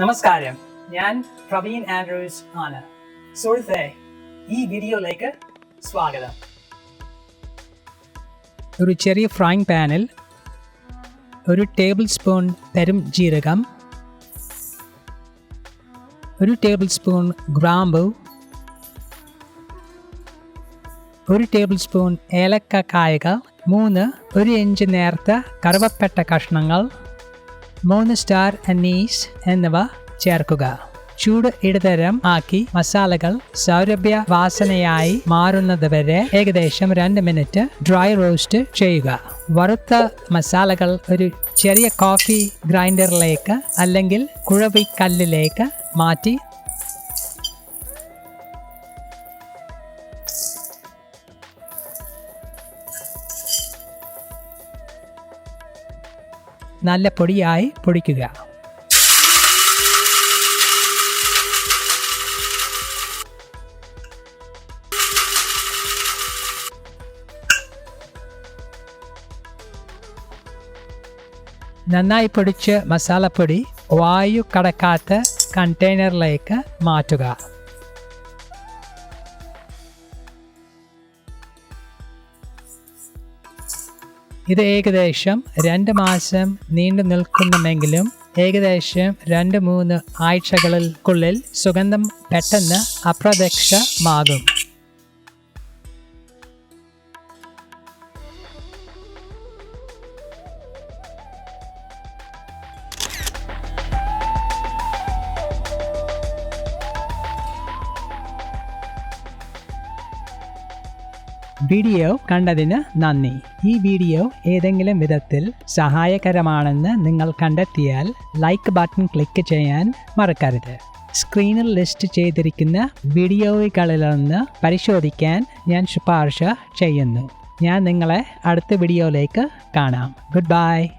നമസ്കാരം. ഞാൻ പ്രവീൺ ആൻഡ്രൂസ് ആണ്. സുഹൃത്തെ ഈ വീഡിയോയിലേക്ക് സ്വാഗതം. ഒരു ചെറിയ ഫ്രൈങ് പാനിൽ ഒരു ടേബിൾ സ്പൂൺ പെരും ജീരകം ഒരു ടേബിൾ സ്പൂൺ ഗ്രാമ്പു ഒരു ടേബിൾ സ്പൂൺ ഏലക്ക കായക മൂന്ന് ഒരു ഇഞ്ച് നേർത്ത കറുവപ്പെട്ട കഷ്ണങ്ങൾ മൂന്ന് സ്റ്റാർ അനീസ് എന്നിവ ചേർക്കുക. ചൂട് ഇടതരം ആക്കി മസാലകൾ സൗരഭ്യ വാസനയായി മാറുന്നത് വരെ ഏകദേശം രണ്ട് മിനിറ്റ് ഡ്രൈ റോസ്റ്റ് ചെയ്യുക. വറുത്ത മസാലകൾ ഒരു ചെറിയ കോഫി ഗ്രൈൻഡറിലേക്ക് അല്ലെങ്കിൽ കുഴവിക്കല്ലിലേക്ക് മാറ്റി നല്ല പൊടിയായി പൊടിക്കുക. നന്നായി പൊടിച്ച് മസാലപ്പൊടി വായു കടക്കാത്ത കണ്ടെയ്നറിലേക്ക് മാറ്റുക. ഇത് ഏകദേശം രണ്ട് മാസം നീണ്ടു നിൽക്കുന്നുണ്ടെങ്കിലും ഏകദേശം രണ്ട് മൂന്ന് ആഴ്ചകൾക്കുള്ളിൽ സുഗന്ധം പെട്ടെന്ന് അപ്രത്യക്ഷമാകും. വീഡിയോ കണ്ടതിന് നന്ദി. ഈ വീഡിയോ ഏതെങ്കിലും വിധത്തിൽ സഹായകരമാണെന്ന് നിങ്ങൾ കണ്ടെത്തിയാൽ ലൈക്ക് ബട്ടൺ ക്ലിക്ക് ചെയ്യാൻ മറക്കരുത്. സ്ക്രീനിൽ ലിസ്റ്റ് ചെയ്തിരിക്കുന്ന വീഡിയോകളിലൊന്ന് പരിശോധിക്കാൻ ഞാൻ ശുപാർശ ചെയ്യുന്നു. ഞാൻ നിങ്ങളെ അടുത്ത വീഡിയോയിലേക്ക് കാണാം. Good bye